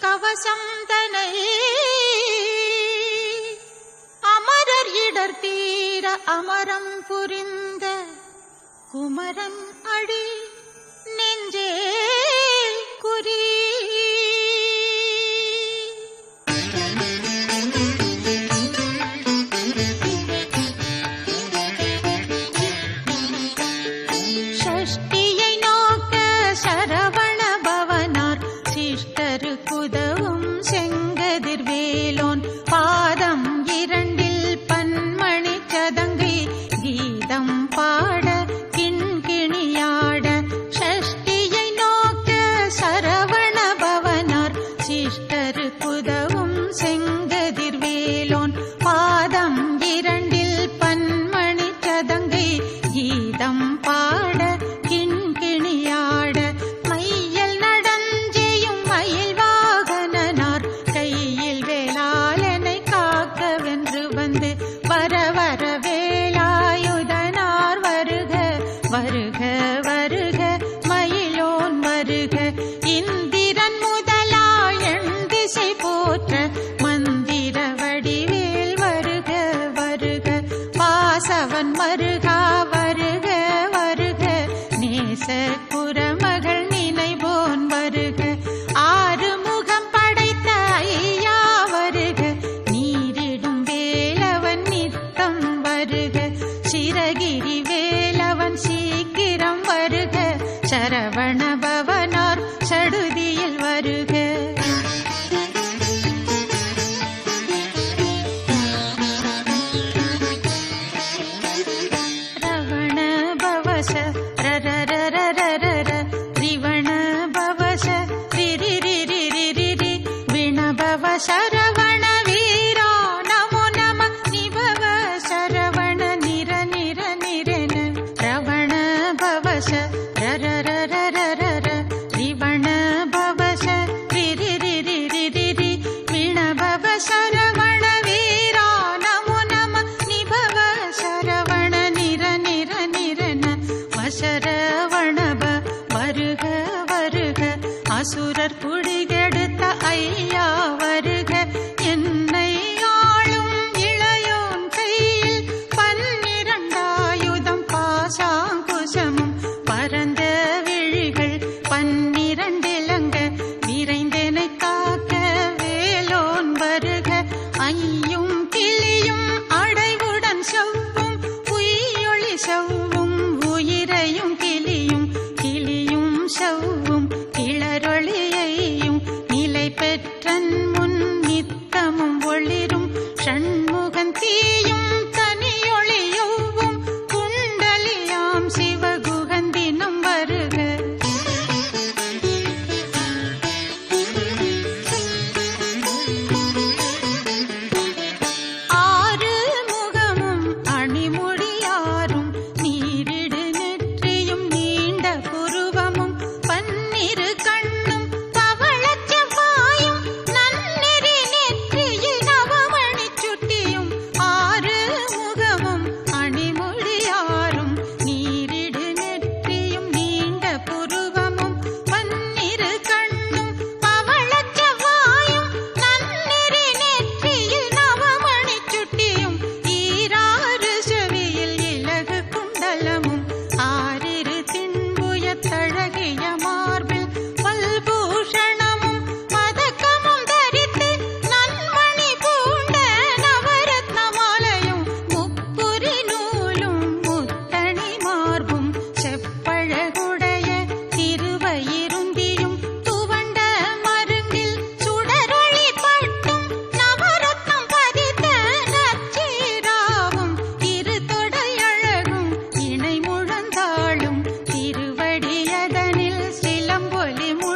கவசம் தனை அமரர் இடர் தீர அமரம் புரிந்த குமரன் அடி போற்ற மந்திர வடிவேல் வருக வருக. வாசவன் மருகா வருக வருக. நேச குரமகள் நினைவோன் வருக. ஆறு முகம் படைத்த ஐயா வருக. நீரிடும் வேலவன் நித்தம் வருக. சிரகிரி வேலவன் சீக்கிரம் வருக. சரவண பவச ரரரரரரர ரிவண பவச ரிரிரிரிரிரிரி விணபவ சரவண வீரா நமோ நம நிபவ சரவண நிர நிர நிரன வசரவணப வருக வருக அசுரர் குடிகெடுத்த ஐயா ஷண்முகம் தீய ಗಾಳಿ ಮು